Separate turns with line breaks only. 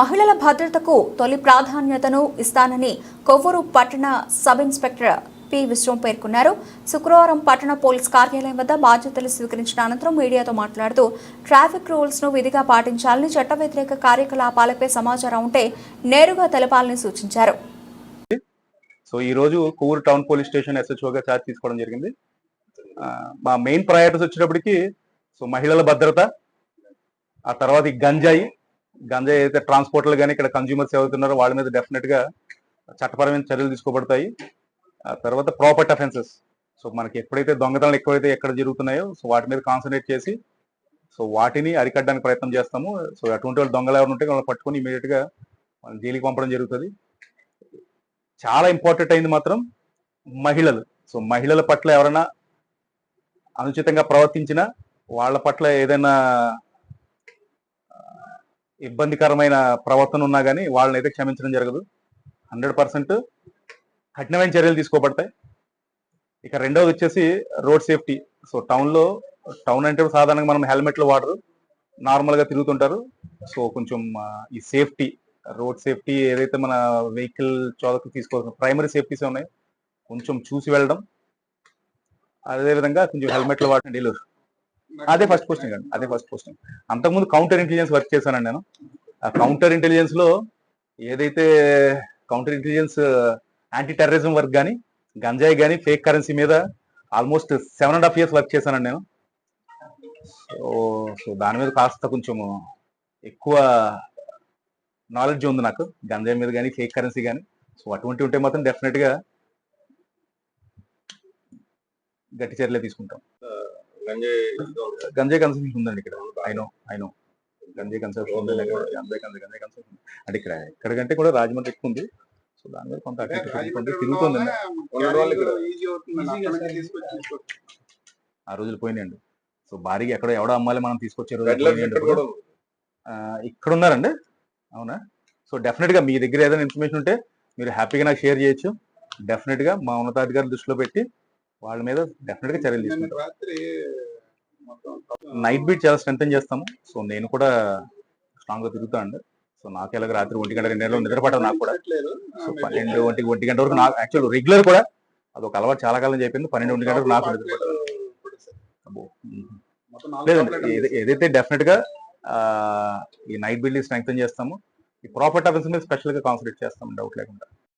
మహిళల భద్రతకు తొలి ప్రాధాన్యతను ఇస్తానని కొవ్వూరు పట్టణ సబ్ ఇన్స్పెక్టర్ పి విశ్వం పేర్కొన్నారు. శుక్రవారం పట్టణ పోలీస్ కార్యాలయం వద్ద బాధ్యతలు స్వీకరించిన అనంతరం మీడియాతో మాట్లాడుతూ ట్రాఫిక్ రూల్స్ను విధిగా పాటించాలని చట్ట వ్యతిరేక కార్యకలాపాలపై సమాచారం ఉంటే నేరుగా తెలపాలని సూచించారు.
సో ఈ రోజు కొవ్వూరు టౌన్ పోలీస్ స్టేషన్ ఎస్హెచ్ఓగా ఛార్జ్ తీసుకోవడం జరిగింది. మా మెయిన్ ప్రయారిటీస్ వచ్చేటప్పటికి సో మహిళల భద్రత ఆ తర్వాత ఈ గంజాయి గంజాయి అయితే ట్రాన్స్పోర్టర్లు కానీ ఇక్కడ కన్జ్యూమర్స్ ఎవరుతున్నారో వాళ్ళ మీద డెఫినెట్గా చట్టపరమైన చర్యలు తీసుకోబడతాయి. ఆ తర్వాత ప్రాపర్టీ అఫెన్సెస్ సో మనకి ఎప్పుడైతే దొంగతనాలు ఎక్కువైతే ఎక్కడ జరుగుతున్నాయో సో వాటి మీద కాన్సన్ట్రేట్ చేసి సో వాటిని అరికట్టడానికి ప్రయత్నం చేస్తాము. సో అటువంటి వాళ్ళు దొంగలు ఎవరు ఉంటే వాళ్ళని పట్టుకొని ఇమీడియట్గా వాళ్ళని జైలుకి పంపడం జరుగుతుంది. చాలా ఇంపార్టెంట్ అయింది మాత్రం మహిళలు. సో మహిళల పట్ల ఎవరైనా అనుచితంగా ప్రవర్తించినా వాళ్ళ పట్ల ఏదైనా ఇబ్బందికరమైన ప్రవర్తన ఉన్నా కానీ వాళ్ళని అయితే క్షమించడం జరగదు. హండ్రెడ్ పర్సెంట్ కఠినమైన చర్యలు తీసుకోబడతాయి. ఇక రెండవది వచ్చేసి రోడ్ సేఫ్టీ. సో టౌన్లో టౌన్ అంటే సాధారణంగా మనం హెల్మెట్లు వాడరు. నార్మల్గా తిరుగుతుంటారు. సో కొంచెం ఈ సేఫ్టీ రోడ్ సేఫ్టీ ఏదైతే మన వెహికల్ చోదకు తీసుకోవాల్సిన ప్రైమరీ సేఫ్టీస్ ఉన్నాయి. కొంచెం చూసి వెళ్ళడం. అదే విధంగా కొంచెం హెల్మెట్లు వాడడం డీలర్ అదే ఫస్ట్ పోస్టింగ్ అండి అదే ఫస్ట్ పోస్టింగ్ అంతకుముందు కౌంటర్ ఇంటెలిజెన్స్ వర్క్ చేశానండి నేను. ఆ కౌంటర్ ఇంటెలిజెన్స్లో ఏదైతే counter intelligence anti terrorism work కానీ గంజాయి కానీ ఫేక్ కరెన్సీ మీద almost seven and half years work చేశానండి నేను. సో సో దాని మీద కాస్త కొంచెం ఎక్కువ నాలెడ్జ్ ఉంది నాకు గంజాయి మీద కానీ ఫేక్ కరెన్సీ కానీ సో అటువంటి ఉంటే మాత్రం డెఫినెట్గా గట్టి చర్యలే తీసుకుంటాం. గంజాయి కన్సంప్షన్ ఉందండి ఇక్కడ. ఐనో ఐనో గంజాయి కన్సంప్షన్ ఉంది దగ్గర గంజాయి గంజాయి గంజాయి కన్సంప్షన్ అంటే ఇక్కడ ఇక్కడ కంటే కూడా రాజమండ్రి ఎక్కువ ఉంది. సో దాని మీద కొంత తిరుగుతుంది ఆ రోజులు పోయినాయండి. సో భారీగా ఎక్కడ ఎవడో అమ్మాలి మనం తీసుకొచ్చే. ఆ, ఇక్కడ ఉన్నారండి. అవునా? సో డెఫినెట్గా మీ దగ్గర ఏదైనా ఇన్ఫర్మేషన్ ఉంటే మీరు హ్యాపీగా నాకు షేర్ చేయొచ్చు. డెఫినెట్గా మా ఉన్నతాధికారులు దృష్టిలో పెట్టి వాళ్ళ మీద డెఫినెట్గా చర్యలు తీసుకుంటాం.
రాత్రి
నైట్ బీట్ చాలా స్ట్రెంగ్ చేస్తాము. సో నేను కూడా స్ట్రాంగ్గా తిరుగుతా అండి. సో నాకు ఎలాగ రాత్రి ఒంటి గంట రెండు నిద్ర పట్టదు నాకు కూడా. సో పన్నెండు ఒంటి ఒంటి గంట వరకు నాకు యాక్చువల్ రెగ్యులర్ కూడా అది ఒక అలవాటు చాలా కాలం చెప్పింది పన్నెండు ఒంటి గంట వరకు నాకు. లేదండి ఏది- ఏదైతే డెఫినెట్గా ఈ నైట్ బిల్డింగ్ స్ట్రెంగ్ చేస్తాము ఈ ప్రాపర్టీ అఫెన్స్ మీద స్పెషల్గా కాన్సన్ట్రేట్ చేస్తాం డౌట్ లేకుండా.